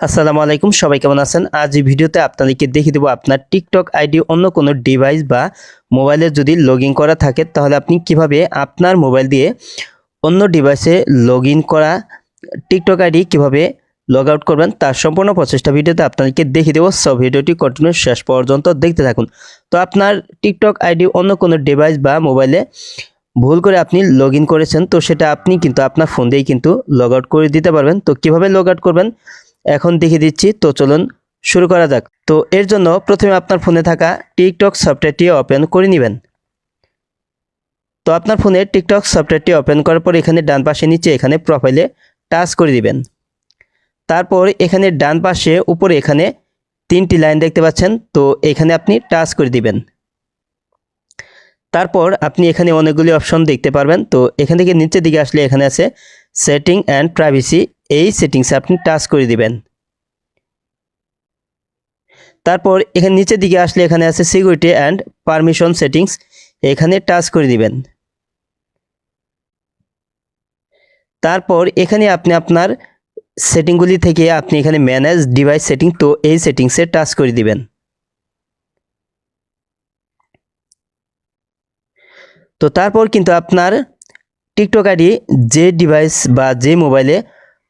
আসসালামু আলাইকুম, সবাই কেমন আছেন? আজ এই ভিডিওতে আপনাদেরকে দেখিয়ে দেবো আপনার টিকটক আইডি অন্য কোনো ডিভাইস বা মোবাইলে যদি লগ করা থাকে, তাহলে আপনি কীভাবে আপনার মোবাইল দিয়ে অন্য ডিভাইসে লগ করা টিকটক আইডি কীভাবে লগ আউট করবেন, তার সম্পূর্ণ প্রচেষ্টা ভিডিওতে আপনাদেরকে দেখিয়ে দেবো। সব ভিডিওটি কন্টিনিউ শেষ পর্যন্ত দেখতে থাকুন। তো, আপনার টিকটক আইডি অন্য কোনো ডিভাইস বা মোবাইলে ভুল করে আপনি লগ করেছেন, তো সেটা আপনি কিন্তু আপনার ফোন দিয়েই কিন্তু লগ আউট করে দিতে পারবেন। তো, কীভাবে লগ আউট করবেন? এখন দেখিয়ে দিচ্ছি, তো চলুন শুরু করা যাক। তো এর জন্য প্রথমে আপনার ফোনে থাকা টিকটক সফটওয়্যারটি ওপেন করে নেবেন। তো আপনার ফোনে টিকটক সফটওয়্যারটি ওপেন করার পর এখানে ডান পাশে নিচে এখানে প্রোফাইলে টাচ করে দিবেন। তারপর এখানে ডান পাশে উপরে এখানে তিনটি লাইন দেখতে পাচ্ছেন, তো এখানে আপনি টাচ করে দিবেন। তারপর আপনি এখানে অনেকগুলি অপশন দেখতে পারবেন, তো এখান থেকে নিচের দিকে আসলে এখানে আছে সেটিং অ্যান্ড প্রাইভেসি এই সেটিংসে আপনি টাচ করে দিবেন। তারপর এখানে নিচের দিকে আসলে এখানে আছে সিকিউরিটি অ্যান্ড পারমিশন সেটিংস এখানে টাচ করে দিবেন। তারপর এখানে আপনি আপনার সেটিংগুলি থেকে আপনি এখানে ম্যানেজ ডিভাইস সেটিং তো এই সেটিংসে টাচ করে দিবেন। তো তারপর কিন্তু আপনার টিকটক আইডি যে ডিভাইস বা যে মোবাইলে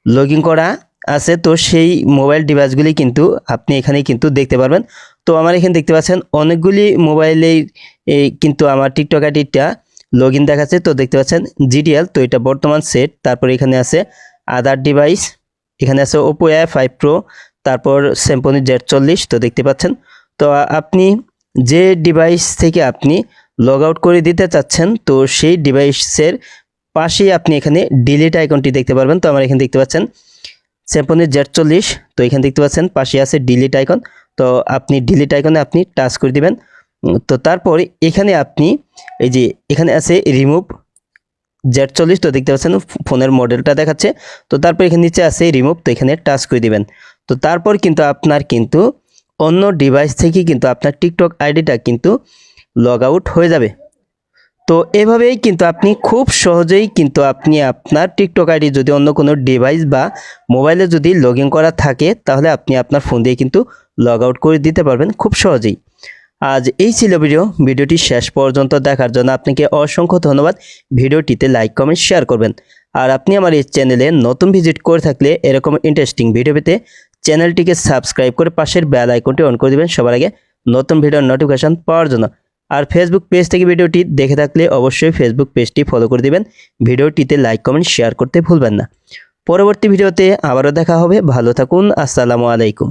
লগ করা আছে, তো সেই মোবাইল ডিভাইসগুলি কিন্তু আপনি এখানে কিন্তু দেখতে পারবেন। তো আমার এখানে দেখতে পাচ্ছেন অনেকগুলি মোবাইলেই এই কিন্তু আমার টিকটক আইডিটা লগ ইন দেখাচ্ছে। তো দেখতে পাচ্ছেন জিডিএল তো এটা বর্তমান সেট। তারপর এখানে আছে আদার ডিভাইস, এখানে আছে ওপো এ ফাইভ প্রো, তারপর স্যামসং জেড চল্লিশ তো দেখতে পাচ্ছেন। তো আপনি যে ডিভাইস থেকে আপনি লগ আউট করে দিতে চাচ্ছেন, তো সেই ডিভাইসের পাশেই আপনি এখানে ডিলিট আইকনটি দেখতে পারবেন। তো আমার এখানে দেখতে পাচ্ছেন স্যামসংয়ের জেড চল্লিশ তো এখানে দেখতে পাচ্ছেন, পাশে আছে ডিলিট আইকন তো আপনি ডিলিট আইকনে আপনি টাচ করে দিবেন। তো তারপর এখানে আপনি এই যে এখানে আছে রিমুভ জেড চল্লিশ তো দেখতে পাচ্ছেন ফোনের মডেলটা দেখাচ্ছে। তো তারপর এখানে নিচে আছে রিমুভ তো এখানে টাচ করে দিবেন। তো তারপর কিন্তু আপনার কিন্তু অন্য ডিভাইস থেকে কিন্তু আপনার টিকটক আইডিটা কিন্তু লগ আউট হয়ে যাবে। তো এভাবেই কিন্তু আপনি খুব সহজেই কিন্তু আপনি আপনার টিকটক আইডি যদি অন্য কোনো ডিভাইস বা মোবাইলে যদি লগ ইন করা থাকে, তাহলে আপনি আপনার ফোন দিয়ে কিন্তু লগ আউট করে দিতে পারবেন খুব সহজেই। আজ এই ছিল ভিডিও ভিডিওটি শেষ পর্যন্ত দেখার জন্য আপনাকে অসংখ্য ধন্যবাদ। ভিডিওটিতে লাইক কমেন্ট শেয়ার করবেন। আর আপনি আমার এই চ্যানেলে নতুন ভিজিট করে থাকলে এরকম ইন্টারেস্টিং ভিডিও পেতে চ্যানেলটিকে সাবস্ক্রাইব করে পাশের বেল আইকনটি অন করে দেবেন। সবার আগে নতুন ভিডিওর নোটিফিকেশন পাওয়ার জন্য। আর ফেসবুক পেজ থেকে ভিডিওটি দেখে থাকলে অবশ্যই ফেসবুক পেজটি ফলো করে দেবেন। ভিডিওটিতে লাইক কমেন্ট শেয়ার করতে ভুলবেন না। পরবর্তী ভিডিওতে আবারও দেখা হবে। ভালো থাকুন। আসসালামু আলাইকুম।